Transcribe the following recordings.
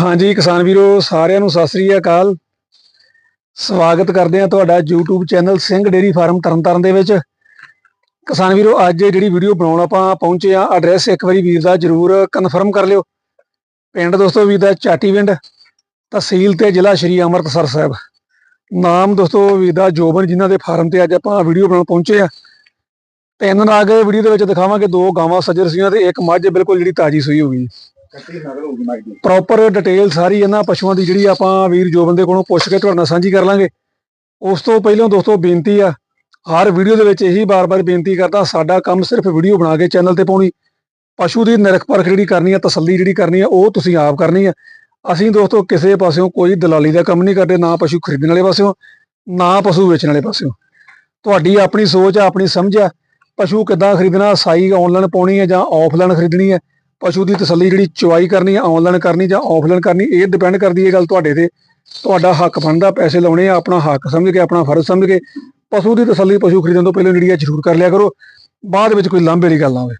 ਹਾਂਜੀ ਕਿਸਾਨ ਵੀਰੋ, ਸਾਰਿਆਂ ਨੂੰ ਸਤਿ ਸ੍ਰੀ ਅਕਾਲ। ਸਵਾਗਤ ਕਰਦੇ ਹਾਂ ਤੁਹਾਡਾ YouTube channel Singh dairy farm Tarn Taran ਦੇ ਵਿੱਚ। ਕਿਸਾਨ ਵੀਰੋ, ਅੱਜ ਜਿਹੜੀ ਵੀਡੀਓ ਬਣਾਉਣ ਆਪਾਂ ਪਹੁੰਚੇ ਆ ਐਡਰੈਸ ਇੱਕ ਵਾਰੀ ਵੀਰ ਦਾ ਜਰੂਰ ਕਨਫਰਮ ਕਰ ਲਿਓ। ਪਿੰਡ ਦੋਸਤੋ, ਵੀਰ ਦਾ ਚਾਟੀਵਿੰਡ ਤਹਿਸੀਲ ਤੇ ਜ਼ਿਲ੍ਹਾ ਸ਼੍ਰੀ ਅੰਮ੍ਰਿਤਸਰ ਸਾਹਿਬ। ਨਾਮ ਦੋਸਤੋ, ਵੀਰ ਦਾ ਜੋਬਨ ਜਿਨ੍ਹਾਂ ਦੇ ਫਾਰਮ ਤੇ ਅੱਜ ਆਪਾਂ ਵੀਡੀਓ ਬਣਾਉਣ ਪਹੁੰਚੇ ਆ ਤਿੰਨ ਨਾਗ ਵੀਡੀਓ ਦੇ ਵਿੱਚ ਦਿਖਾਵਾਂਗੇ, ਦੋ ਗਾਵਾਂ ਸੱਜਰ ਸੀਆਂ ਤੇ ਇੱਕ ਮੱਝ, ਬਿਲਕੁਲ ਜਿਹੜੀ ਤਾਜੀ ਸੂਈ ਹੋਗੀ ਪ੍ਰੋਪਰ ਡਿਟੇਲ ਸਾਰੀ ਇਹਨਾਂ ਪਸ਼ੂਆਂ ਦੀ ਜਿਹੜੀ ਆਪਾਂ ਵੀਰ ਜੋਬਨ ਦੇ ਕੋਲੋਂ ਪੁੱਛ ਕੇ ਤੁਹਾਡੇ ਨਾਲ ਸਾਂਝੀ ਕਰ ਲਾਂਗੇ। ਉਸ ਤੋਂ ਪਹਿਲਾਂ ਦੋਸਤੋ ਬੇਨਤੀ ਆ, ਹਰ ਵੀਡੀਓ ਦੇ ਵਿੱਚ ਇਹੀ ਬਾਰ-ਬਾਰ ਬੇਨਤੀ ਕਰਦਾ, ਸਾਡਾ ਕੰਮ ਸਿਰਫ ਵੀਡੀਓ ਬਣਾ ਕੇ ਚੈਨਲ ਤੇ ਪਾਉਣੀ। ਪਸ਼ੂ ਦੀ ਨਿਰਖ ਪਰਖ ਜਿਹੜੀ ਕਰਨੀ ਆ, ਤਸੱਲੀ ਜਿਹੜੀ ਕਰਨੀ ਆ, ਉਹ ਤੁਸੀਂ ਆਪ ਕਰਨੀ ਆ। ਅਸੀਂ ਦੋਸਤੋ ਕਿਸੇ ਪਾਸਿਓਂ ਕੋਈ ਦਲਾਲੀ ਦਾ ਕੰਮ ਨਹੀਂ ਕਰਦੇ, ਨਾ ਪਸ਼ੂ ਖਰੀਦਣ ਵਾਲੇ ਪਾਸਿਓਂ, ਨਾ ਪਸ਼ੂ ਵੇਚਣ ਵਾਲੇ ਪਾਸਿਓਂ। ਤੁਹਾਡੀ ਆਪਣੀ ਸੋਚ ਆ, ਆਪਣੀ ਸਮਝ ਆ, ਪਸ਼ੂ ਕਿੱਦਾਂ ਖਰੀਦਣਾ, ਸਾਈ ਆਨਲਾਈਨ ਪਾਉਣੀ ਹੈ ਜਾਂ ਆਫਲਾਈਨ ਖਰੀਦਣੀ ਹੈ ਪਸ਼ੂ ਦੀ ਤਸੱਲੀ ਜਿਹੜੀ ਚੁਆਈ ਕਰਨੀ ਹੈ ਆਨਲਾਈਨ ਕਰਨੀ ਜਾਂ ਆਫਲਾਈਨ ਕਰਨੀ, ਇਹ ਡਿਪੈਂਡ ਕਰਦੀ ਹੈ ਗੱਲ ਤੁਹਾਡੇ ਤੇ। ਤੁਹਾਡਾ ਹੱਕ ਬਣਦਾ, ਪੈਸੇ ਲਾਉਣੇ ਆ, ਆਪਣਾ ਹੱਕ ਸਮਝ ਕੇ, ਆਪਣਾ ਫਰਜ਼ ਸਮਝ ਕੇ। ਪਸ਼ੂ ਦੀ ਤਸੱਲੀ ਪਸ਼ੂ ਖਰੀਦਣ ਤੋਂ ਪਹਿਲਾਂ ਜਿਹੜੀ ਆ ਜ਼ਰੂਰ ਕਰ ਲਿਆ ਕਰੋ। ਬਾਅਦ ਵਿੱਚ ਕੋਈ ਲਾਂਭੇ ਦੀ ਗੱਲ ਨਾ ਹੋਵੇ।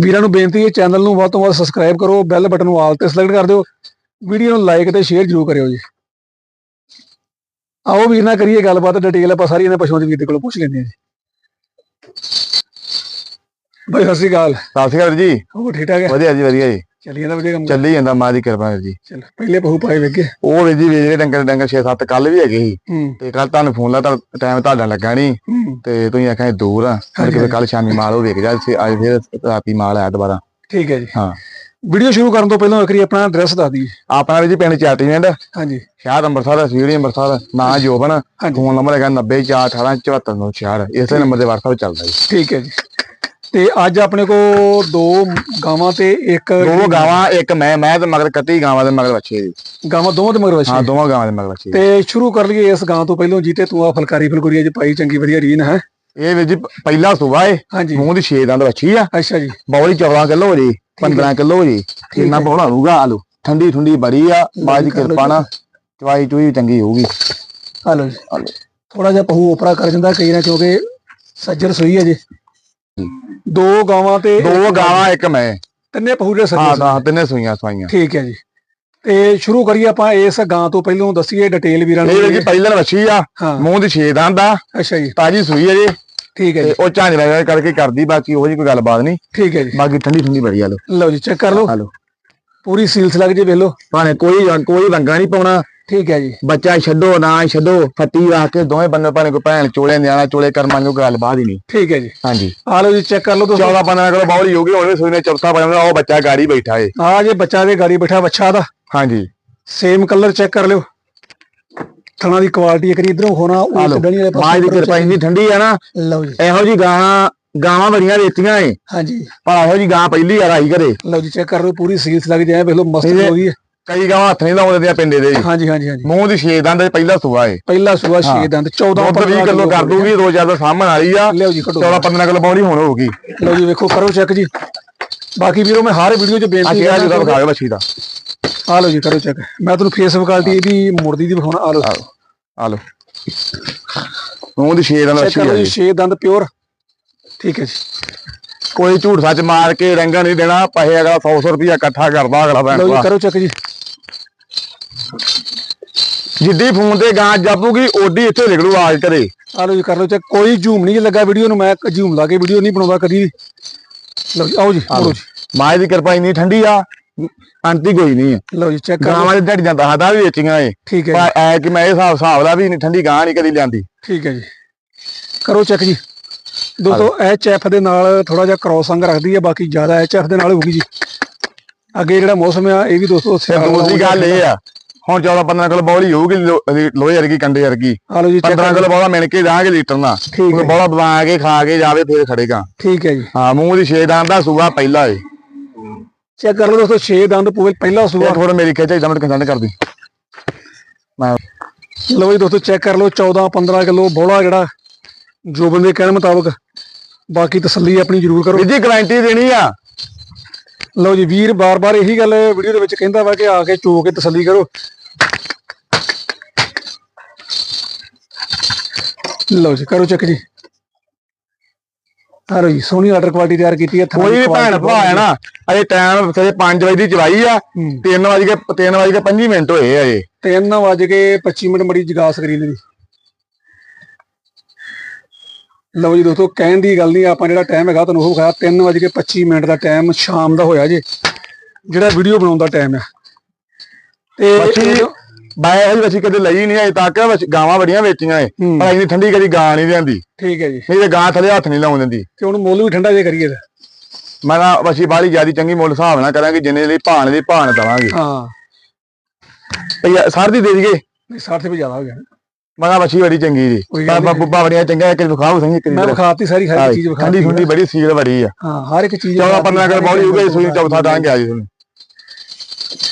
ਵੀਰਾਂ ਨੂੰ ਬੇਨਤੀ ਹੈ ਚੈਨਲ ਨੂੰ ਵੱਧ ਤੋਂ ਵੱਧ ਸਬਸਕ੍ਰਾਈਬ ਕਰੋ ਬੈਲ ਬਟਨ ਨੂੰ ਆਲ ਤੇ ਸਿਲੈਕਟ ਕਰ ਦਿਓ। ਵੀਡੀਓ ਨੂੰ ਲਾਈਕ ਤੇ ਸ਼ੇਅਰ ਜ਼ਰੂਰ ਕਰਿਓ ਜੀ। ਆਓ ਵੀਰ ਨਾਲ ਕਰੀਏ ਗੱਲਬਾਤ ਡਿਟੇਲ ਆਪਾਂ ਸਾਰੀ ਇਹਨਾਂ ਪਸ਼ੂਆਂ ਦੇ ਵੀਰ ਦੇ ਕੋਲੋਂ ਪੁੱਛ ਲੈਂਦੇ ਹਾਂ ਜੀ। ਬਾਈ ਸਤਿ ਸ਼੍ਰੀ ਅਕਾਲ। ਸਤਿ ਸ਼੍ਰੀ ਅਕਾਲ ਜੀ। ਹੋਰ ਠੀਕ ਠਾਕ ਹੈ? ਵਧੀਆ ਜੀ ਵਧੀਆ ਜੀ। ਚੱਲੀ ਜਾਂਦਾ ਵਧੀਆ ਕੰਮ? ਚੱਲੀ ਜਾਂਦਾ ਮਾਂ ਦੀ ਕਿਰਪਾ ਵੀਰ ਜੀ। ਚੱਲ ਪਹਿਲੇ ਪਹੂ ਪਾਏ ਵੇਗੇ ਉਹ ਵੀਰ ਜੀ ਰਹੇ ਡੰਗਰ ਡੰਗਰ 6-7 ਕੱਲ ਵੀ ਹੈਗੇ ਸੀ। ਤੇ ਕੱਲ ਤੁਹਾਨੂੰ ਫੋਨ ਲਾ ਤਾਂ ਟਾਈਮ ਤੁਹਾਡਾ ਲੱਗਾ ਨਹੀਂ ਤੇ ਤੁਸੀਂ ਆਖਿਆ ਦੂਰ ਆ। ਕਿਤੇ ਕੱਲ ਸ਼ਾਮੀ ਮਾਲ ਉਹ ਵੇਖ ਜਾ ਸੀ ਅੱਜ ਫਿਰ ਰਾਤੀ ਮਾਲ ਆਇਆ ਦੁਬਾਰਾ। ਠੀਕ ਹੈ ਜੀ। ਹਾਂ। ਵੀਡੀਓ ਸ਼ੁਰੂ ਕਰਨ ਤੋਂ ਪਹਿਲਾਂ ਇੱਕ ਆਪਣਾ ਐਡਰੈਸ ਦੱਸ ਦਈਏ। ਆਪਣਾ ਵੀ ਜੀ ਪਿੰਡ ਚਾਟੀਵਿੰਡ। ਹਾਂਜੀ। ਸ਼ਹਿਰ ਅੰਮ੍ਰਿਤਸਰ ਸਵੀੜੀ ਅੰਮ੍ਰਿਤਸਰ ਨਾਂ ਜੋਬਨ। ਫੋਨ ਨੰਬਰ ਹੈਗਾ 904187499 ਇਸੇ ਨੰਬਰ ਦੇ WhatsApp ਚੱਲਦਾ ਜੀ। ਠੀਕ ਹੈ ਜੀ। ਤੇ ਅੱਜ ਆਪਣੇ ਕੋ ਦੋ ਗਾਵਾਂ ਤੇ ਇੱਕ ਦੋ ਗਾਵਾਂ ਇੱਕ ਮੈਂ ਮੈਂ ਤੇ ਮਗਰ ਕੱਤੀ ਗਾਵਾਂ ਦੇ ਮਗਰ ਬੱਚੇ ਜੀ ਗਾਵਾਂ ਦੋਵਾਂ ਦੇ ਮਗਰ ਹਾਂ ਵਛੀ ਦੋਵਾਂ ਗਾਵਾਂ ਦੇ ਮਗਰ ਬੱਚੇ ਤੇ ਸ਼ੁਰੂ ਕਰ ਲਈਏ ਇਸ ਗਾਂ ਤੋਂ ਪਹਿਲਾਂ ਜੀਤੇ ਤੂੰ ਆ ਫਲਕਾਰੀ ਫਲਕੁਰੀ ਅੱਜ ਪਾਈ ਚੰਗੀ ਵਧੀਆ ਰੀਨ ਹੈ? ਇਹ ਵੀਰ ਜੀ ਪਹਿਲਾ ਸੁਬਾ ਏ। ਹਾਂਜੀ। ਮੂੰਹ ਦੀ 6 ਦੰਦ ਬੱਚੀ ਆ। ਅੱਛਾ ਜੀ। ਬੌਲੀ 14 ਕਿਲੋ ਹੋ ਜੀ ਹੈ। 15 ਕਿਲੋ ਹੋ। ਜੀ ਇੰਨਾ ਬੋਲਾ ਹੋਊਗਾ ਆਲੂ। ਠੰਡੀ ਠੰਡੀ ਬੜੀ ਆ ਬਾਜ ਕਿਰਪਾ ਨਾਲ। ਚਵਾਈ ਚੂਈ ਚੰਗੀ ਹੋਊਗੀ। ਹਲੋ ਜੀ। ਥੋੜਾ ਜਿਹਾ ਪਹੂ ਉਪਰਾ ਕਰ ਜਾਂਦਾ ਕਈ ਨਾ ਕਿਉਂਕਿ ਸੱਜਰ ਸੋਈ ਹੈ ਜੀ। ਦੋ ਗਾਵਾਂ ਤੇ ਦੋ ਗਾਵਾਂ ਇੱਕ ਮੈਂ। ਤਿੰਨੇ ਪਹੂ ਦੇ ਹਾਂ ਤਿੰਨੇ ਸੂਈਆਂ ਸਵਾਈਆਂ ਠੀਕ ਹੈ ਜੀ। ਤੇ ਸ਼ੁਰੂ ਕਰੀਏ ਆਪਾਂ ਇਸ ਗਾਂ ਤੋਂ ਪਹਿਲਾਂ ਦੱਸੀਏ ਡਿਟੇਲ ਵੀਰਾਂ ਇਹ ਨੂੰ ਜੀ ਪਹਿਲਨ ਵੱਛੀ ਆ ਹਾਂ। ਮੂੰਹ ਦੀ 6 ਦੰਦ ਆ ਅੱਛਾ ਜੀ। ਤਾਜੀ ਸੂਈ ਆ ਜੀ। ਠੀਕ ਹੈ ਤੇ ਜੀ ਉਹ ਝਾਂਜ ਲਗਾ ਕਰਕੇ ਕਰਦੀ ਬਾਕੀ ਉਹ ਜੀ ਕੋਈ ਗੱਲਬਾਤ ਨਹੀਂ। ਠੀਕ ਹੈ ਜੀ। ਬਾਕੀ ਠੰਡੀ ਠੰਡੀ ਬੜੀ ਆ ਲੋ ਲਓ ਜੀ ਚੈੱਕ ਕਰ ਲਓ। ਆ ਲੋ ਪੂਰੀ ਸੀਲਸ ਲੱਗ ਜੇ ਵੇਖ ਲਓ। ਭਾਵੇਂ ਕੋਈ ਕੋਈ ਰੰਗਾ ਨਹੀਂ ਪਾਉਣਾ ਠੀਕ ਹੈ ਜੀ। ਬੱਚਾ ਛੱਡੋ ਨਾ ਛੱਡੋ ਫੱਟੀ ਰੱਖ ਕੇ ਦੋਵੇਂ ਬੰਦੇ ਭਾਵੇਂ ਕੋਈ ਭੈਣ ਚੋਲੇ ਨਿਆਣਾ ਚੋਲੇ ਕਰਮਾਂ ਨੂੰ ਗੱਲਬਾਤ ਹੀ ਨਹੀਂ। ਠੀਕ ਹੈ ਜੀ। ਹਾਂਜੀ। ਆ ਲਓ ਜੀ ਚੈੱਕ ਕਰ ਲਓ ਦੋਸਤੋ 14 15 ਕਿਲੋ ਬੌਲੀ ਹੋਊਗੀ ਹੁਣ ਵੀ ਸੂਈ ਨੇ ਚੌਥਾ ਪਾਇਆ ਉਹ ਬੱਚਾ ਗਾੜੀ ਬੈਠਾ ਏ। ਆ ਜੇ ਬੱਚਾ ਦੇ ਗਾੜੀ ਬੈਠਾ ਬੱਚਾ ਦਾ। ਹਾਂਜੀ। ਸੇਮ ਕਲਰ ਚੈੱਕ ਕਰ ਲਿਓ। ਥਣਾ ਦੀ ਕੁਆਲਿਟੀ ਇੱਕ ਇਧਰੋਂ ਹੋਣਾ ਆ ਉਹ ਕੱਢਣੀ ਵਾਲੇ ਮਾਂ ਦੀ ਕਿਰਪਾ ਇੰਨੀ ਠੰਡੀ ਆ ਨਾ ਲਓ ਜੀ। ਇਹੋ ਜੀ ਗਾਂ ਗਾਵਾਂ ਬੜੀਆਂ ਦੇਤੀਆਂ ਏ। ਹਾਂਜੀ। ਪਰ ਇਹੋ ਜੀ ਗਾਂ ਪਹਿਲੀ ਆ ਰਾਈ ਘਰੇ ਲਓ ਜੀ ਚੈੱਕ ਕਰ ਲਓ ਪੂਰੀ ਸੀਲਸ ਲੱਗ ਜਾਏ ਵੇਖ ਲਓ ਮਸਤ ਹੋ ਗਈ ਹੈ ਕਈ ਗਾਵਾਂ ਹੱਥ ਨਹੀਂ ਲਾਉਂਦੇ ਦੀਆਂ ਪਿੰਡੇ ਦੇ ਜੀ। ਹਾਂਜੀ ਹਾਂਜੀ ਹਾਂਜੀ। ਮੂੰਹ ਦੀ ਛੇ ਦੰਦ ਪਹਿਲਾ ਸੂਆ ਏ। ਪਹਿਲਾ ਸੂਆ। 6 ਦੰਦ 14 ਦੁੱਧ 20 ਕਿਲੋ ਕਰ ਦੂਗੀ ਦੋ ਚਾਰ ਦਾ ਸਾਹਮਣ ਵਾਲੀ ਆ। ਲਿਓ ਜੀ ਘਟੋ 14 15 ਕਿਲੋ ਬੌਲੀ ਹੁਣ ਹੋਊਗੀ। ਲਓ ਜੀ ਵੇਖੋ ਕਰੋ ਚੈੱਕ ਜੀ। ਬਾਕੀ ਵੀਰੋ ਮੈਂ ਹਰ ਵੀਡੀਓ 'ਚ ਬੇਨਤੀ ਕਰਦਾ ਵਿਖਾਵੇ ਬੱਚੀ ਦਾ। ਆ ਲਓ ਜੀ ਕਰੋ ਚੈੱਕ। ਮੈਂ ਤੁਹਾਨੂੰ ਫੇਸ ਕੁਆਲਿਟੀ ਇਹਦੀ ਮੁਰਦੀ ਦੀ ਵਿਖਾਉਣਾ। ਆ ਲਓ। ਆ ਲੋ ਮੂੰਹ ਦੀ ਛੇ ਦੰਦ ਕਰ ਆ ਲਓ ਜੀ ਜੀ। 6 ਦੰਦ ਪਿਓਰ। ਠੀਕ ਹੈ ਜੀ। ਕੋਈ ਝੂਠ ਸੱਚ ਮਾਰ ਕੇ ਰੰਗਾ ਨਹੀਂ ਦੇਣਾ ਪੈਸੇ ਅਗਲਾ 100 100 ਰੁਪਿਆ ਇਕੱਠਾ ਕਰਦਾ ਅਗਲਾ ਲਓ ਜੀ ਬੈਂਕ ਕਰੋ ਚੈੱਕ ਜੀ। ਜਿੱਦੀ ਫੋਨ ਤੇ ਗਾਂ ਜਾਪੂਗੀ ਓਡੀ ਇੱਥੇ ਨਿਕਲੂ ਆਜ ਘਰੇ ਆ ਲਓ ਜੀ ਕਰ ਲਓ ਚੈੱਕ। ਕੋਈ ਝੂਮ ਨਹੀਂ ਲੱਗਾ ਵੀਡੀਓ ਨੂੰ ਮੈਂ ਝੂਮ ਲਾ ਕੇ ਵੀਡੀਓ ਨਹੀਂ ਬਣਾਉਂਦਾ ਕਦੀ। ਲਓ ਜੀ ਆਓ ਜੀ ਆਓ ਜੀ। ਮਾਂ ਦੀ ਕਿਰਪਾ ਇੰਨੀ ਠੰਡੀ ਆ ਅੰਤੀ ਕੋਈ ਨਹੀਂ। ਲਓ ਜੀ ਚੈੱਕ ਕਰ ਗਾਵਾਂ ਦੇ ਢੱਡੀਆਂ ਦਹਦਾ ਵੀ ਵੇਚੀਆਂ ਏ ਠੀਕ ਹੈ ਪਰ ਐ ਕਿ ਮੈਂ ਇਹ ਹਿਸਾਬ ਹਿਸਾਬ ਦਾ ਵੀ ਨਹੀਂ ਠੰਡੀ ਗਾਂ ਨਹੀਂ ਕਦੀ ਲਿਆਂਦੀ। ਠੀਕ ਹੈ ਜੀ। ਕਰੋ ਚੈੱਕ ਜੀ। ਦੋਸਤੋ ਐਚ ਐਫ ਦੇ ਨਾਲ ਥੋੜਾ ਜਿਹਾ ਕ੍ਰੋਸ ਅੰਗ ਰੱਖਦੀ ਹੈ ਬਾਕੀ ਜ਼ਿਆਦਾ ਐਚ ਐਫ ਦੇ ਨਾਲ ਹੋਊਗੀ ਜੀ। ਅੱਗੇ ਜਿਹੜਾ ਮੌਸਮ ਆ ਇਹ ਵੀ ਦੋਸਤੋ ਤੇ ਦੂਜੀ ਗੱਲ ਇਹ ਆ ਹੁਣ 14 15 ਕਿਲੋ ਬੌਲੀ ਹੋਊਗੀ ਲੋਹੇ ਵਰਗੀ ਕੰਡੇ ਵਰਗੀ। ਲਓ ਜੀ ਚੈੱਕ 15 ਕਿਲੋ ਬੌਲਾ ਮਿਣ ਕੇ ਜਾਾਂਗੇ ਲੀਟਰ ਨਾਲ। ਠੀਕ ਹੈ ਬੌਲਾ ਬਵਾ ਕੇ ਖਾ ਕੇ ਜਾਵੇ ਫੇਰ ਖੜੇਗਾ ਠੀਕ ਹੈ ਜੀ। ਹਾਂ ਮੂੰਹ ਦੀ ਛੇ ਦੰਦ ਦਾ ਸੂਆ ਪਹਿਲਾ ਏ। ਚੈੱਕ ਕਰ ਲਓ ਦੋਸਤੋ 6 ਦੰਦ ਪੂਰੇ ਪਹਿਲਾ ਸੂਆ। ਥੋੜਾ ਮੇਰੀ ਖਿੱਚ ਮੈਂ ਕੰਸੈਂਟ ਕਰਦੀ ਮੈਂ ਲਓ ਜੀ ਦੋਸਤੋ ਚੈੱਕ ਕਰ ਲਓ 14 15 ਕਿਲੋ ਬੋਲਾ ਜਿਹੜਾ ਜੋ ਬੰਦੇ ਕਹਿਣ ਮੁਤਾਬਕ। ਬਾਕੀ ਤਸੱਲੀ ਆਪਣੀ ਜ਼ਰੂਰ ਕਰੋ। ਜੀ ਗਾਰੰਟੀ ਦੇਣੀ ਆ। ਲਓ ਜੀ ਵੀਰ ਬਾਰ-ਬਾਰ ਇਹੀ ਗੱਲ ਵੀਡੀਓ ਦੇ ਵਿੱਚ ਕਹਿੰਦਾ ਵਾ ਕਿ ਆ ਕੇ ਚੋ ਕੇ ਤਸੱਲੀ ਕਰੋ। ਲਓ ਜੀ ਕਰੋ ਚੈੱਕ ਜੀ। ਆ ਲਓ ਜੀ ਸੋਹਣੀ ਆਰਡਰ ਕੁਆਲਿਟੀ ਤਿਆਰ ਕੀਤੀ ਹੈ ਕੋਈ ਵੀ ਭੈਣ ਭਰਾ ਹੈ ਨਾ ਅਜੇ ਟਾਈਮ ਸਵੇਰੇ 5 ਵਜੇ ਦੀ ਚਵਾਈ ਆ ਹੂੰ। 3 ਵਜੇ ਕੇ 3 ਵਜੇ ਕੇ 5 ਮਿੰਟ ਹੋਏ ਆ ਇਹ ਤਿੰਨ ਵੱਜ ਕੇ 25 ਮਿੰਟ ਮੜੀ ਜਗਾ ਸਕਰੀਨ ਦੀ ਲਓ ਜੀ ਦੋਸਤੋ ਕਹਿਣ ਦੀ ਗੱਲ ਨਹੀਂ ਆਪਾਂ ਜਿਹੜਾ ਟਾਈਮ ਹੈਗਾ ਤੁਹਾਨੂੰ ਉਹ ਵਿਖਾਇਆ 3 ਵੱਜ ਕੇ 25 ਮਿੰਟ ਦਾ ਟਾਈਮ ਸ਼ਾਮ ਦਾ ਹੋਇਆ ਜੇ। ਜਿਹੜਾ ਵੀਡੀਓ ਬਣਾਉਣ ਦਾ ਟਾਈਮ ਹੈ ਤੇ ਬਾਏ ਹਜੇ ਬੱਚੀ ਕਦੇ ਲਈ ਨਹੀਂ ਅਜੇ ਤੱਕ ਬੱਚ- ਗਾਵਾਂ ਬੜੀਆਂ ਵੇਚੀਆਂ ਏ ਪਰ ਇੰਨੀ ਠੰਡੀ ਕਦੀ ਗਾਂ ਨਹੀਂ ਲਿਆਂਦੀ। ਠੀਕ ਹੈ ਜੀ। ਨਹੀਂ ਤੇ ਗਾਂ ਥੱਲੇ ਹੱਥ ਨਹੀਂ ਲਾਉਣ ਦਿੰਦੀ। ਤੇ ਹੁਣ ਮੁੱਲ ਵੀ ਠੰਡਾ ਜੇ ਕਰੀਏ ਤੇ। ਮੈਂ ਨਾ ਬੱਚੀ ਬਾਹਲੀ ਜਿਆਦੀ ਚੰਗੀ ਮੁੱਲ ਹਿਸਾਬ ਨਾਲ ਕਰਾਂਗੇ ਜਿੰਨੇ ਲਈ ਭਾਣ ਦੀ ਭਾਣ ਦਵਾਂਗੇ। ਹਾਂ। ਭਈਆ ਸਰ ਦੀ ਦੇ ਦਈਏ। ਨਹੀਂ 60 ਰੁਪਏ ਜ਼ਿਆਦਾ ਹੋ ਗਿਆ। ਮੈਂ ਕਿਹਾ ਬੱਚੀ ਬੜੀ ਚੰਗੀ ਜੀ। ਬਾਬਾ। ਬੁੱਬਾ ਬੜੀਆਂ ਚੰਗਾ ਇੱਕ ਵਿਖਾਓ ਸਹੀ ਇੱਕ ਮੈਂ ਵਿਖਾਤੀ ਸਾਰੀ ਹਰ ਇੱਕ ਚੀਜ਼ ਵਿਖਾਤੀ ਠੰਡੀ ਠੰਡੀ ਬੜੀ ਸੀਲ ਬੜੀ ਆ। ਹਾਂ ਹਰ ਇੱਕ ਚੀਜ਼ 14 15 ਕਰ ਬੌਲੀ ਹੋ ਗਈ ਸੂਈ ਚੌਥਾ ਡਾਂਗ ਆ ਜੀ ਤੁਹਾਨੂੰ।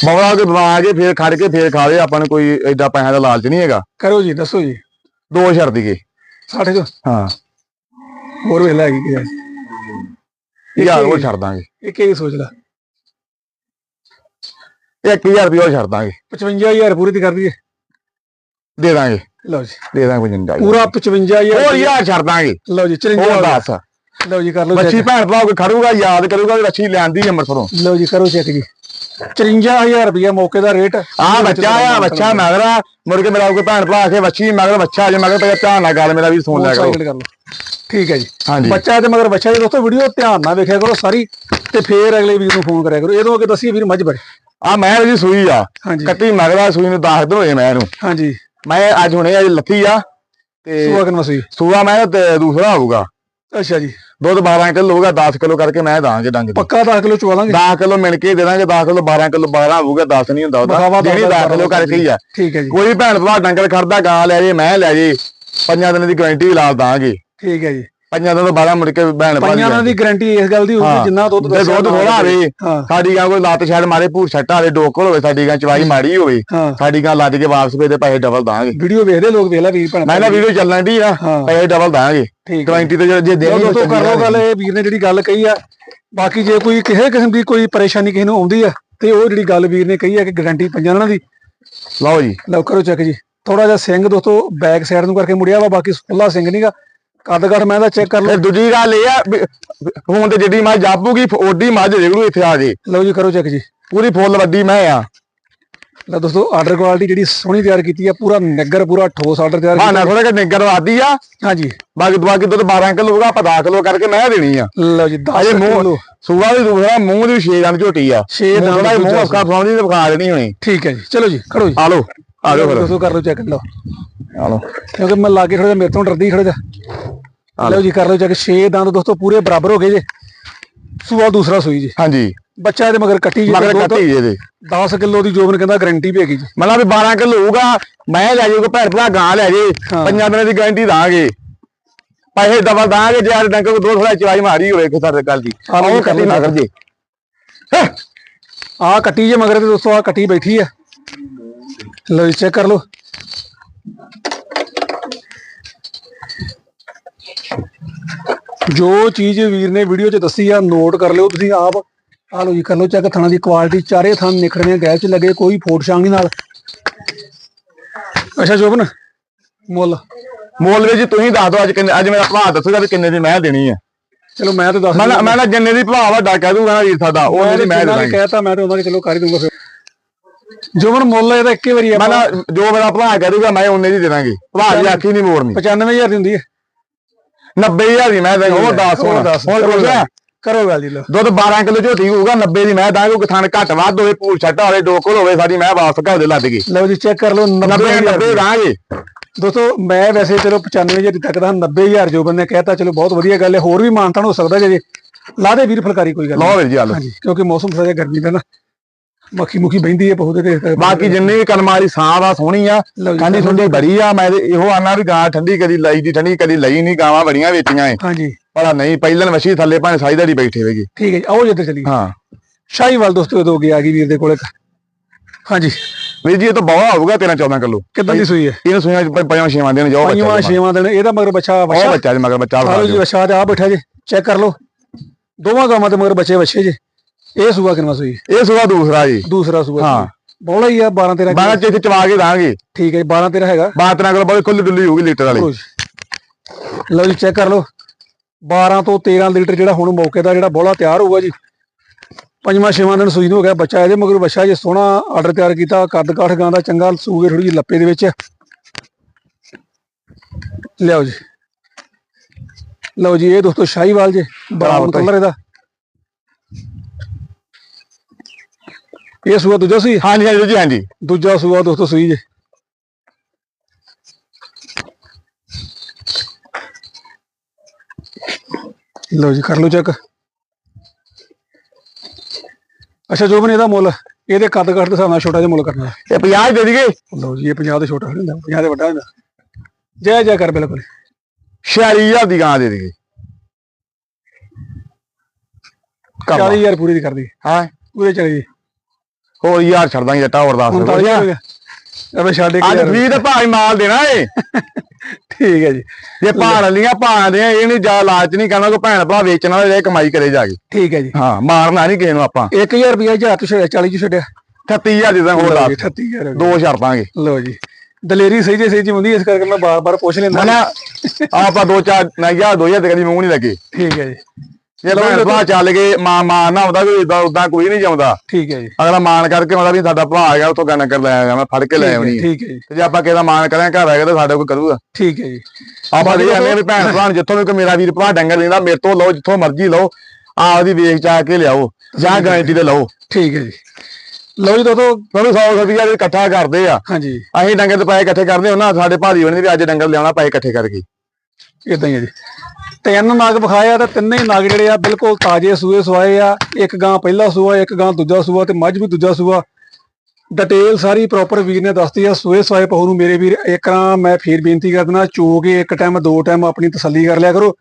ਬਵਲਾ ਕੇ ਬਵਾ ਕੇ ਫੇਰ ਖੜ ਕੇ ਫੇਰ ਖਾ ਲੇ ਆਪਾਂ ਨੂੰ ਕੋਈ ਐਡਾ ਪੈਸਾ ਦਾ ਲਾਲਚ ਨਹੀਂ ਹੈਗਾ। ਕਰੋ ਜੀ ਦੱਸੋ ਜੀ। ਦੋ ਛੱਡ ਦੀਏ 60 ਜੋ ਹਾਂ। ਹੋਰ ਵੇਲਾ ਹੈਗੀ ਕਿ ਯਾਰ ਉਹ ਛੱਡ ਦਾਂਗੇ। ਇੱਕ ਇਹ ਸੋਚ ਲੈ। 1000 ਰੁਪਏ ਉਹ ਛੱਡ ਦਾਂਗੇ। 55000 ਪੂਰੀ ਦੀ ਕਰ ਦਈਏ। ਦੇ ਦਾਂਗੇ। ਲਓ ਜੀ। ਦੇ ਦਾਂਗੇ 55 ਪੂਰਾ 55000 ਹੋਰ ਯਾਰ ਛੱਡ ਦਾਂਗੇ। ਲਓ ਜੀ ਹੋਰ 54 ਦੱਸ। ਲਓ ਜੀ ਕਰ ਲਓ ਬੱਚੀ ਭੈਣ ਭਰਾ ਕੇ ਖੜੂਗਾ ਯਾਦ ਕਰੂਗਾ ਕਿ ਬੱਚੀ ਲਿਆਂਦੀ ਅੰਮ੍ਰਿਤਸਰੋਂ। ਲਓ ਜੀ ਕਰੋ ਚੈੱਕ ਜੀ। 54000 ਰੁਪਇਆ ਮੌਕੇ ਦਾ ਰੇਟ। ਆ ਬੱਚਾ ਆ ਬੱਚਾ ਮਗਰਾ ਕੇ ਮੇਰਾ ਕੋਈ ਭੈਣ ਭਰਾ ਕੇ ਬੱਚੀ ਮਗਰ ਬੱਚਾ ਜੇ ਮਗਰ ਪਿਆ ਧਿਆਨ ਨਾਲ ਗੱਲ ਮੇਰਾ ਵੀ ਸੁਣ ਲਿਆ ਕਰੋ। ਠੀਕ ਹੈ ਜੀ। ਬੱਚਾ ਤੇ ਮਗਰ ਬੱਚਾ ਜੀ ਦੋਸਤੋ ਵੀਡੀਓ ਧਿਆਨ ਨਾਲ ਵੇਖਿਆ ਕਰੋ ਸਾਰੀ ਤੇ ਫੇਰ ਅਗਲੇ ਵੀਰ ਨੂੰ ਫੋਨ ਕਰਿਆ ਕਰੋ। ਇਹਦੋਂ ਅੱਗੇ ਦੱਸੀਏ ਵੀਰ ਮੱਝ ਬੜੇ। ਆ ਮੈਂ ਜੀ ਸੂਈ ਆ। ਕੱਟੀ ਮਗਰਾ ਸੂਈ ਨੂੰ 10 ਦਿਨ ਹੋਏ ਮੈਂ ਇਹਨੂੰ। ਹਾਂਜੀ। ਮੈਂ ਅੱਜ ਹੁਣੇ ਅੱਜ ਲੱਥੀ ਆ ਤੇ ਸੁਆ ਕਿੰਨਾ ਸੂਈ ਸੂਆ ਮੈਂ ਤੇ ਦੂਸਰਾ ਹੋਊਗਾ। ਅੱਛਾ ਜੀ। ਦੁੱਧ 12 ਕਿਲੋ ਹੋਊਗਾ 10 ਕਿਲੋ ਕਰਕੇ ਮੈਂ ਦਾਂਗੇ ਡੰਗ ਪੱਕਾ 10 ਕਿਲੋ ਚਵਾ ਲਾਂਗੇ 10 ਕਿਲੋ ਮਿਣ ਕੇ ਦੇ ਦਾਂਗੇ 10 ਕਿਲੋ 12 ਕਿਲੋ 12 ਹੋਊਗਾ 10 ਨਹੀਂ ਹੁੰਦਾ ਉਹਦਾ। ਜਿਹੜੀ 10 ਕਿਲੋ ਕਰਕੇ ਹੀ ਆ। ਠੀਕ ਹੈ ਜੀ। ਕੋਈ ਭੈਣ ਭਰਾ ਡੰਗਰ ਖੜਦਾ ਗਾਂ ਲੈ ਜੇ ਮੈਂ ਲੈ ਜੇ ਪੰਜਾਂ ਦਿਨਾਂ ਦੀ ਗਾਰੰਟੀ ਲਾ ਦਾਂਗੇ। ਠੀਕ ਹੈ ਜੀ। ਪੰਜਾਂ ਦਿਨ ਤੋਂ ਬਾਅਦ ਮੁੜ ਕੇ ਭੈਣ ਭਰਾ ਪੰਜਾਂ ਦੀ ਗਾਰੰਟੀ ਇਸ ਗੱਲ ਦੀ ਹੋਊਗੀ। ਜਿੰਨਾ ਦੁੱਧ ਦੱਸਿਆ ਦੁੱਧ ਨਾ। ਥੋੜਾ ਹਾਂ। ਸਾਡੀ ਗਾਂ ਕੋਈ ਲੱਤ ਛੱਡ ਮਾਰੇ ਭੂਰ ਛੱਟਾ ਦੇ ਡੋਕਰ ਹੋਵੇ ਸਾਡੀ ਗਾਂ ਚਵਾਈ ਮਾੜੀ ਹੋਵੇ ਹਾਂ। ਸਾਡੀ ਗਾਂ ਲੱਜ ਕੇ ਵਾਪਸ ਪੇ ਦੇ ਪੈਸੇ ਡਬਲ ਦਾਂਗੇ। ਵੀਡੀਓ ਵੇਖਦੇ ਲੋਕ ਵੇਖ ਲੈ ਵੀਰ ਭੈਣ ਮੈਂ ਨਾ ਵੀਡੀਓ ਚੱਲਣ ਦੀ ਆ ਹਾਂ। ਪੈਸੇ ਡਬਲ ਦਾਂਗੇ। ਠੀਕ ਹੈ। 20 ਤੇ ਜੇ- ਜੇ ਦੇਣੀ ਦੋਸਤੋ ਕਰ ਲਓ ਗੱਲ ਇਹ ਵੀਰ ਨੇ ਜਿਹੜੀ ਗੱਲ ਕਹੀ ਆ ਬਾਕੀ ਜੇ ਕੋਈ ਕਿਸੇ ਕਿਸਮ ਦੀ ਕੋਈ ਪਰੇਸ਼ਾਨੀ ਕਿਸੇ ਨੂੰ ਆਉਂਦੀ ਆ ਤੇ ਉਹ ਜਿਹੜੀ ਗੱਲ ਵੀਰ ਨੇ ਕਹੀ ਆ ਕਿ ਗਾਰੰਟੀ ਪੰਜਾਂ ਦਿਨਾਂ ਦੀ। ਲਓ ਜੀ। ਲਓ ਕਰੋ ਚੈੱਕ ਜੀ। ਥੋੜਾ ਜਿਹਾ ਸਿੰਘ ਦੋਸਤੋ ਬੈਕ ਸਾਈਡ ਨੂੰ ਕਰਕੇ ਮੁੜਿਆ ਵਾ ਬਾਕੀ ਖੁੱਲਾ ਸਿੰਘ ਨਹੀਂਗਾ ਕੱਦ ਕੱਟ ਮੈਂ ਦਾ ਚੈੱਕ ਕਰ ਲਓ ਦੂਜੀ ਗੱਲ ਇਹ ਆ ਵੀ ਹੁਣ ਤੇ ਜਿੱਡੀ ਮੱਝ ਜਾਪੂਗੀ ਓਡੀ ਮੱਝ ਦੇਖਲੂ ਇੱਥੇ ਆ ਜੇ। ਲਓ ਜੀ ਕਰੋ ਚੈੱਕ ਜੀ। ਪੂਰੀ ਫੁੱਲ ਵੱਡੀ ਮੈਂ ਆ। ਲਓ ਦੋਸਤੋ ਆਰਡਰ ਕੁਆਲਿਟੀ ਜਿਹੜੀ ਸੋਹਣੀ ਤਿਆਰ ਕੀਤੀ ਆ ਪੂਰਾ ਨਿੱਗਰ ਪੂਰਾ ਠੋਸ ਆਰਡਰ ਤਿਆਰ ਕੀਤਾ ਬਹਾਨਾ ਥੋੜਾ ਕਿ ਨਿੱਗਰ ਵਾਦੀ ਆ। ਹਾਂਜੀ। ਬਾਕੀ ਬਾਕੀ ਦੁੱਧ 12 ਕਿਲੋ ਹੋਊਗਾ ਆਪਾਂ 10 ਕਿਲੋ ਕਰਕੇ ਮੈਂ ਦੇਣੀ ਆ। ਲਓ ਜੀ 10 ਅਜੇ ਕਿਲੋ। ਮੂੰਹ ਸੂਆ ਵੀ ਦੂਸਰਾ ਮੂੰਹ ਦੀ 6 ਦੰਦ ਝੋਟੀ ਆ। ਛੇ ਦੰਦ ਥੋੜਾ ਮੂੰਹ ਅੱਖਾਂ ਫਸਾਉਂਦੀ ਤੇ ਵਿਖਾ ਦੇਣੀ ਹੋਣੀ। ਠੀਕ ਹੈ ਜੀ ਚਲੋ ਜੀ ਖੜੋ ਜੀ। ਆ ਲਓ ਆ ਲਓ ਫਿਰ। ਦੋਸਤੋ ਕਰ ਲਓ ਚੈੱਕ ਲਓ। ਆ ਲਓ। ਕਿਉਂਕਿ ਮੈਂ ਲਾਗੇ ਥੋੜਾ ਜਿਹਾ ਮੇਰੇ ਤੋਂ ਡਰਦੀ ਥੋੜਾ ਜਿਹਾ। ਲਓ ਜੀ ਕਰ ਲਓ ਚੈੱਕ 6 ਦੰਦ ਦੋਸਤੋ ਪੂਰੇ ਬਰਾਬਰ ਹੋ ਗਏ ਜੇ। ਸੂਆ ਦੂਸਰਾ ਸੂਈ ਜੀ। ਹਾਂਜੀ। ਬੱਚਾ ਇਹਦੇ ਮਗਰ ਕੱਟੀ ਜੀ ਮਗਰ ਕੱਟੀ ਜੇ ਦੇ 10 ਕਿਲੋ ਦੀ ਜੋਬਨ ਕਹਿੰਦਾ ਗਾਰੰਟੀ ਵੀ ਹੈਗੀ ਜੀ। ਮਤਲਬ ਵੀ 12 ਕਿਲੋ ਹੋਊਗਾ ਮੈਂ ਲੈ ਜਾਊਗਾ ਭੈਣ ਭਰਾ ਗਾਂ ਲੈ ਜੇ। ਪੰਜਾਂ ਦਿਨਾਂ ਦੀ ਗਾਰੰਟੀ ਦਾਂਗੇ। ਪੈਸੇ ਡਬਲ ਦਾਂਗੇ ਜੇ ਯਾਰ ਡੰਗ ਕੋ ਦੋ ਥੋੜਾ ਚਵਾਈ ਮਾਰੀ ਹੋਵੇ ਕਿਸੇ ਸਾਡੇ ਗੱਲ ਦੀ। ਆ ਲਓ ਜੀ, ਉਹ ਕੱਟੀ ਨਾ ਕਰ ਜੇ। ਆ ਕੱਟੀ ਜੇ ਮਗਰ ਤੇ ਦੋਸਤੋ ਆ ਕੱਟੀ ਬੈਠੀ ਆ। ਲਓ ਜੀ ਚੈੱਕ ਕਰ ਲਓ। ਜੋ ਚੀਜ਼ ਵੀਰ ਨੇ ਵੀਡੀਓ 'ਚ ਦੱਸੀ ਆ ਨੋਟ ਕਰ ਲਿਓ ਤੁਸੀਂ ਆਪ। ਆ ਲਓ ਜੀ ਕਰ ਲਓ ਚੈੱਕ ਥਣਾ ਦੀ ਕੁਆਲਿਟੀ ਚਾਰੇ ਥਣ ਨਿਖੜਨੇ ਗੈਸ 'ਚ ਲੱਗੇ ਕੋਈ ਫੋਟ ਛਾਂਗ ਨਹੀਂ ਨਾਲ। ਅੱਛਾ ਜੋਬਨ ਮੁੱਲ। ਮੁੱਲ ਵਿੱਚ ਤੁਸੀਂ ਦੱਸ ਦਿਓ ਅੱਜ ਕਿੰਨੇ ਅੱਜ ਮੇਰਾ ਭਰਾ ਦੱਸੂਗਾ ਵੀ ਕਿੰਨੇ ਦੀ ਮੈਂ ਦੇਣੀ ਆ। ਚਲੋ ਮੈਂ ਤਾਂ ਦੱਸ ਮੈਂ ਨਾ- ਮੈਂ ਨਾ ਜਿੰਨੇ ਦੀ ਭਰਾ ਵੱਡਾ ਕਹਿ ਦੂੰਗਾ ਨਾ ਵੀਰ ਸਾਡਾ ਉਹ ਮੈਂ ਦੀ ਮੈਂ ਵੀ ਦੇਣੀ ਕਹਿਤਾ ਮੈਂ ਤਾਂ ਉਹਨਾਂ ਕੇ ਚਲੋ ਕਰ ਹੀ ਦੂੰਗਾ ਫਿਰ। ਜੋਬਨ ਮੁੱਲ ਇਹਦਾ ਇੱਕੇ ਵਾਰੀ ਆ ਮੈਂ ਨਾ ਜੋ ਮੇਰਾ ਭਰਾ ਕਹਿ ਦੂੰਗਾ ਮੈਂ ਉਹਨੇ ਦੀ ਦੇ ਦਾਂਗੇ। ਭਰਾ ਦੀ ਆਖੀ ਨਹੀਂ ਮੋੜਨੀ। 95000 ਦੀ ਹੁੰਦੀ ਹੈ। 90000 ਦੀ ਮੈਂ ਦੇਣੀ ਉਹ 10 ਉਹ ਹੁਣ ਦੱਸ। ਹੋਰ ਕੁਛ ਆ? ਕਰੋ ਗੱਲ ਜੀ ਲਓ। ਦੁੱਧ 12 ਕਿਲੋ ਝੋਟੀ ਹੋਊਗਾ 90 ਦੀ ਮੈਂ ਦਾਂਗੇ ਕੋਈ ਥਣ ਘੱਟ ਵੱਧ ਹੋਵੇ ਪੂਰ ਛੱਟਾ ਹੋਵੇ ਹੋਵੇ ਸਾਡੀ ਮੈਂ ਵਾਪਸ ਦੇ ਲੱਦ ਗਈ। ਲਓ ਜੀ ਚੈੱਕ ਕਰ ਲਓ 90 90000 90 ਦਾਂਗੇ ਦੋਸਤੋ ਮੈਂ ਵੈਸੇ ਚਲੋ 95000 ਤੱਕ ਦਾ 90000 ਜੋ ਬੰਦੇ ਕਹਿਤਾ ਚਲੋ ਬਹੁਤ ਵਧੀਆ ਗੱਲ ਹੈ ਹੋਰ ਵੀ ਮਾਨਤਾਨ ਹੋ ਸਕਦਾ ਜੇ। ਲਾ ਦੇ ਵੀਰ ਫੁਲਕਾਰੀ ਕੋਈ ਗੱਲ ਲਓ ਨਹੀਂ। ਵੀਰ ਜੀ ਕਿਉਂਕਿ ਮੌਸਮ ਜਿਹਾ ਗਰਮੀ ਦਾ ਨਾ। ਮੱਖੀ ਮੁਖੀ ਬੈਂਦੀ ਹੈ ਬਹੁਤ ਤੇ ਬਾਕੀ ਜਿੰਨੀ ਵੀ ਕਲਮਾਂ ਵਾਲੀ ਸਾਹ ਆ ਸੋਹਣੀ ਆ ਠੰਡੀ ਠੰਡੀ ਬੜੀ ਆ ਮੈਂ ਤੇ ਇਹੋ ਆਨਾ ਵੀ ਗਾਂ ਠੰਡੀ ਕਦੀ ਲਈ ਦੀ ਠੰਡੀ ਕਦੀ ਲਈ ਨਹੀਂ ਗਾਵਾਂ ਬੜੀਆਂ ਵੇਚੀਆਂ ਏ। ਹਾਂਜੀ। ਪਰ ਨਹੀਂ ਪਹਿਲਨ ਵਸ਼ੀ ਥੱਲੇ ਭਾਵੇਂ ਸਾਈਦਾਰੀ ਬੈਠੇ ਹੋਵੇਗੀ ਠੀਕ ਹੈ ਜੀ ਆਓ ਜਿੱਧਰ ਚਲੀ ਹਾਂ। ਸ਼ਾਹੀਵਾਲ ਦੋਸਤੋ ਇਹ ਦੋ ਗਿਆ ਗਈ ਵੀਰ ਦੇ ਕੋਲੇ ਹਾਂਜੀ। ਵੀਰ ਜੀ ਇਹ ਤਾਂ ਬਹੁਤ ਹੋਊਗਾ 13 14 ਕਿਲੋ। ਕਿੱਦਾਂ ਦੀ ਸੂਈ ਹੈ? ਇਹਨੂੰ ਸੁਣਿਆ ਪੰਜਾਂ ਛੇਵਾਂ ਦਿਨ ਜਾਓ ਬੱਚਾ ਛੇਵਾਂ ਦਿਨ ਇਹਦਾ ਮਗਰ ਬੱਚਾ ਵਛਾ। ਬੱਚਾ ਜੀ ਮਗਰ ਬੱਚਾ ਜੀ ਵਛਾ ਤੇ ਆ ਬੈਠਾ ਜੇ ਚੈੱਕ ਕਰ ਲਓ। ਦੋਵਾਂ ਗਾਵਾਂ ਦੇ ਮਗਰ ਬੱਚੇ ਵੱਛੇ ਜੇ। ਇਹ ਸੂਆ ਕਿੰਨਾ ਸੂਈ? ਇਹ ਸੂਆ ਦੂਸਰਾ ਜੀ। ਦੂਸਰਾ ਸੂਆ ਹਾਂ। ਬੋਲਾ ਹੀ ਆ 12 13 ਬਾਰਾਂ ਚ ਇੱਥੇ ਚਵਾ ਕੇ ਦਾਂਗੇ। ਠੀਕ ਹੈ ਜੀ 12 13 ਹੈਗਾ। ਬਾਤ ਨਾ ਕਰੋ ਬਹੁਤ ਖੁੱਲੀ ਡੁੱਲੀ ਹੋਊਗੀ ਲੀਟਰ ਵਾਲੀ। ਲਓ ਜੀ। ਲਓ ਚੈੱਕ ਕਰ ਲਓ। 12 ਤੋਂ 13 ਲੀਟਰ ਜਿਹੜਾ ਹੁਣ ਮੌਕੇ ਦਾ ਜਿਹੜਾ ਬੋਲਾ ਤਿਆਰ ਹੋਊਗਾ ਜੀ। ਪੰਜਵਾਂ ਛੇਵਾਂ ਦਿਨ ਸੂਈ ਨੂੰ ਹੋ ਗਿਆ ਬੱਚਾ ਇਹਦੇ ਮਗਰ ਬੱਚਾ ਜੇ ਸੋਹਣਾ ਆਰਡਰ ਤਿਆਰ ਕੀਤਾ ਕੱਦ ਕਾਠ ਗਾਂ ਦਾ ਚੰਗਾ ਸੂਗੇ ਥੋੜੀ ਜਿਹੀ ਲੱਪੇ ਦੇ ਵਿੱਚ। ਲਿਆਓ ਜੀ। ਲਓ ਜੀ ਇਹ ਦੋਸਤੋ ਸ਼ਾਹੀਵਾਲ ਜੀ ਬਰਾਬਰ ਕਲਰ ਇਹਦਾ। ਇਹ ਸੂਆ ਦੂਜਾ ਸੂਈ ਹਾਂਜੀ ਹਾਂਜੀ ਜੀ ਹਾਂਜੀ। ਦੂਜਾ ਸੂਆ ਦੋਸਤੋ ਸੂਈ ਜੇ। ਲਓ ਜੀ ਕਰ ਲਓ ਚੈੱਕ ਅੱਛਾ ਜੋ ਬਨੇ ਇਹਦਾ ਮੁੱਲ ਇਹਦੇ ਕੱਦ ਕੱਟ ਦੇ ਨਾਲ ਛੋਟਾ ਜਿਹਾ ਮੁੱਲ ਕਰਨਾ। ਇਹ 50 ਦੇ ਦਈਏ। ਲਓ ਜੀ ਇਹ 50 ਦੇ ਛੋਟਾ ਹੁੰਦਾ 50 ਦੇ ਵੱਡਾ ਹੁੰਦਾ ਜੈ ਜੈ ਕਰ ਬਿਲਕੁਲ। 46000 ਦੀ ਗਾਂ ਦੇ ਦਈਏ। ਕਰ ਲਾ। 40000 ਪੂਰੀ ਦੀ ਕਰ ਦੀ ਹਾਂ। ਪੂਰੇ ਚਲੇ ਜੀ ਹੋਰ ਯਾਰ ਛੱਡ ਦਾਂਗੇ ਜੱਟਾ ਹੋਰ ਦੱਸ 39000 ਹੋ ਗਿਆ। ਅਬੇ ਛੱਡ ਇੱਕ ਅੱਜ। ਫ੍ਰੀ ਤੇ ਭਾਈ ਮਾਲ ਦੇਣਾ ਏ। ਠੀਕ ਹੈ ਜੀ। ਜੇ ਭਾਣ ਲੀਆਂ ਭਾਣ ਦੇ ਇਹ ਨਹੀਂ ਜਾ ਲਾਲਚ ਨਹੀਂ ਕਰਨਾ ਕੋਈ ਭੈਣ ਭਰਾ ਵੇਚਣ ਵਾਲੇ ਇਹ ਕਮਾਈ ਕਰੇ ਜਾ ਕੇ। ਠੀਕ ਹੈ ਜੀ। ਹਾਂ ਮਾਰਨਾ ਨਹੀਂ ਕਿਸੇ ਨੂੰ ਆਪਾਂ। 1000 ਰੁਪਿਆ ਹਜ਼ਾਰ ਤੋਂ ਛੱਡਿਆ 40 ਚ ਛੱਡਿਆ। 38000 ਦੇ ਦਾਂ ਹੋਰ ਲਓ ਜੀ, ਦੱਸ। 38000 ਹੋ ਗਿਆ। ਦੋ ਛੱਡ ਦਾਂਗੇ। ਲਓ ਜੀ। ਦਲੇਰੀ ਸਹੀ ਜੇ ਸਹੀ ਜੀ ਹੁੰਦੀ ਇਸ ਕਰਕੇ ਮੈਂ ਬਾਰ-ਬਾਰ ਪੁੱਛ ਲੈਂਦਾ। ਨਾ ਆਪਾਂ ਦੋ ਚਾਰ ਨਾ ਯਾਰ ਦੋ ਹਜ਼ਾਰ ਤੇ ਕਦੀ ਮੂੰਹ ਨਹੀਂ ਲੱਗੇ। ਠੀਕ ਹੈ ਜੀ। ਜੇ ਭੈਣ ਭਰਾ ਚੱਲ ਗਏ ਮਾਂ ਮਾਂ ਨਾ ਆਉਂਦਾ ਕੋਈ ਇਦਾਂ ਉਦਾਂ ਕੋਈ ਨਹੀਂ ਜਾਉਂਦਾ। ਠੀਕ ਹੈ ਜੀ। ਅਗਲਾ ਮਾਨ ਕਰਕੇ ਆਉਂਦਾ ਵੀ ਸਾਡਾ ਭਰਾ ਆ ਗਿਆ ਉਤੋਂ ਗੱਲ ਕਰ ਲੈ ਆਇਆ ਮੈਂ ਫੜ ਕੇ ਲੈ ਆਉਣੀ। ਠੀਕ ਹੈ ਜੀ। ਤੇ ਜੇ ਆਪਾਂ ਕਿਸੇ ਦਾ ਮਾਨ ਕਰਾਂ ਘਰ ਆਏਗਾ ਤਾਂ ਸਾਡੇ ਕੋਈ ਕਰੂਗਾ। ਠੀਕ ਹੈ ਜੀ। ਆਪਾਂ ਦੇ ਜਾਂਦੇ ਆ ਵੀ ਭੈਣ ਭਰਾ ਜਿੱਥੋਂ ਵੀ ਕੋਈ ਮੇਰਾ ਵੀਰ ਭਰਾ ਡੰਗਰ ਲੈਂਦਾ ਮੇਰੇ ਤੋਂ ਲਓ ਜਿੱਥੋਂ ਮਰਜ਼ੀ ਲਓ ਆਪਦੀ ਵੇਚ ਚਾ ਕੇ ਲਿਆਓ ਜਾਂ ਗਾਰੰਟੀ ਤੇ ਲਓ। ਠੀਕ ਹੈ ਜੀ। ਲਓ ਜੀ ਦੋਸਤੋ ਤੁਹਾਨੂੰ 100 ਰੁਪਈਆ ਦੇ ਇਕੱਠਾ ਕਰਦੇ ਆ। ਹਾਂਜੀ। ਅਸੀਂ ਡੰਗਰ ਦੇ ਪੈਸੇ ਇਕੱਠੇ ਕਰਦੇ ਉਹਨਾਂ ਸਾਡੇ ਭਾਜੀ ਬਣੇ ਵੀ ਅੱਜ ਡੰਗਰ ਲਿਆਉਣਾ ਪੈਸੇ ਇਕੱਠੇ ਕਰਕੇ। ਇਦਾਂ ਹੀ ਹੈ ਜੀ। ਤਿੰਨ ਨਗ ਵਿਖਾਇਆ ਤੇ ਤਿੰਨੇ ਹੀ ਨਗ ਜਿਹੜੇ ਆ ਬਿਲਕੁਲ ਤਾਜ਼ੇ ਸੂਏ ਸਵਾਏ ਆ। ਇੱਕ ਗਾਂ ਪਹਿਲਾ ਸੂਆ, ਇੱਕ ਗਾਂ ਦੂਜਾ ਸੂਆ ਤੇ ਮੱਝ ਵੀ ਦੂਜਾ ਸੂਆ। ਡਿਟੇਲ ਸਾਰੀ ਪ੍ਰੋਪਰ ਵੀਰ ਨੇ ਦੱਸਤੀ ਆ। ਸੂਏ ਸਵਾਏ ਪਹੂ ਨੂੰ ਮੇਰੇ ਵੀਰ, ਇੱਕ ਰਾਂ ਮੈਂ ਫੇਰ ਬੇਨਤੀ ਕਰ ਦਿੰਦਾ ਚੋ ਕੇ ਇੱਕ ਟਾਈਮ ਦੋ ਟਾਈਮ ਆਪਣੀ ਤਸੱਲੀ ਕਰ ਲਿਆ ਕਰੋ।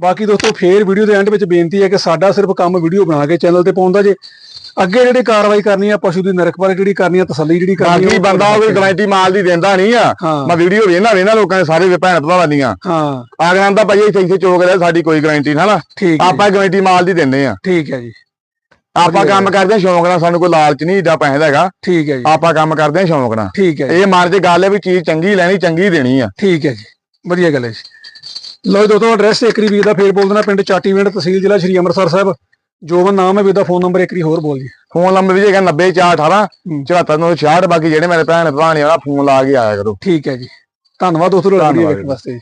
ਬਾਕੀ ਦੋਸਤੋ, ਫੇਰ ਵੀਡੀਓ ਦੇ ਐਂਡ ਵਿੱਚ ਬੇਨਤੀ ਹੈ ਕਿ ਸਾਡਾ ਸਿਰਫ ਕੰਮ ਵੀਡੀਓ ਬਣਾ ਕੇ ਚੈਨਲ ਤੇ ਪਾਉਂਦਾ ਜੇ। ਅੱਗੇ ਜਿਹੜੀ ਕਾਰਵਾਈ ਕਰਨੀ ਆ ਪਸ਼ੂ ਦੀ ਨਰਕ ਬਾਰੇ ਜਿਹੜੀ ਕਰਨੀ ਆ ਤਸੱਲੀ ਜਿਹੜੀ ਕਰਨੀ ਬਾਕੀ ਉਹ ਬੰਦਾ ਉਹ ਵੀ ਗਾਰੰਟੀ ਮਾਲ ਦੀ ਦਿੰਦਾ ਨਹੀਂ ਆ। ਮੈਂ ਵੀਡੀਓ ਵੇਖਣਾ ਵੇਖਣਾ ਲੋਕਾਂ ਦੇ ਸਾਰੇ ਭੈਣ ਭਰਾਵਾਂ ਦੀਆਂ। ਹਾਂ। ਆਗਰਾਂ ਦਾ ਭਾਈ ਇੱਥੇ ਇੱਥੇ ਚੋਕ ਰਿਹਾ ਸਾਡੀ ਕੋਈ ਗਾਰੰਟੀ ਨਾ ਆਪਾਂ ਗਾਰੰਟੀ ਮਾਲ ਦੀ ਦਿੰਦੇ ਆ। ਠੀਕ ਹੈ ਜੀ। ਆਪਾਂ ਕੰਮ ਕਰਦੇ ਆ ਸ਼ੌਂਕ ਨਾਲ ਸਾਨੂੰ ਕੋਈ ਲਾਲਚ ਨਹੀਂ ਏਡਾ ਪੈਸੇ ਦਾ ਹੈਗਾ। ਠੀਕ ਹੈ ਜੀ। ਆਪਾਂ ਕੰਮ ਕਰਦੇ ਆ ਸ਼ੌਂਕ ਨਾਲ। ਠੀਕ ਹੈ ਇਹ ਮਨ 'ਚ ਗੱਲ ਹੈ ਵੀ ਚੀਜ਼ ਚੰਗੀ ਲੈਣੀ ਚੰਗੀ ਦੇਣੀ ਆ। ਠੀਕ ਹੈ ਜੀ। ਵਧੀਆ ਗੱਲ ਹੈ ਜੀ। ਜੀ ਦੋਸਤੋ ਐਡਰੈਸ ਇੱਕ ਵਾਰੀ ਵੀਰ ਦਾ ਫੇਰ ਬੋਲ ਦੇਣਾ ਪਿੰਡ ਚਾਟੀਵਿੰਡ ਤਹਿਸੀਲ ਜ਼ਿਲ੍ਹਾ ਸ਼੍ਰੀ ਅੰਮ੍ਰਿਤਸਰ ਸਾਹਿਬ। ਜੋਬਨ ਨਾਮ ਹੈ ਵੀਰ ਦਾ ਫੋਨ ਨੰਬਰ ਇੱਕ ਵਾਰੀ ਹੋਰ ਬੋਲ ਜੀ। ਫੋਨ ਨੰਬਰ ਵੀ ਹੈਗਾ 90418 ਹੂੰ। 7466 ਬਾਕੀ ਜਿਹੜੇ ਮੇਰੇ ਭੈਣ ਭਰਾ ਨੇ ਉਹਦਾ ਫੋਨ ਲਾ ਕੇ ਆਇਆ ਕਰੋ। ਠੀਕ ਹੈ ਜੀ। ਧੰਨਵਾਦ ਦੋਸਤੋ ਵੀਡੀਓ ਵੇਖਣ ਵਾਸਤੇ ਜੀ।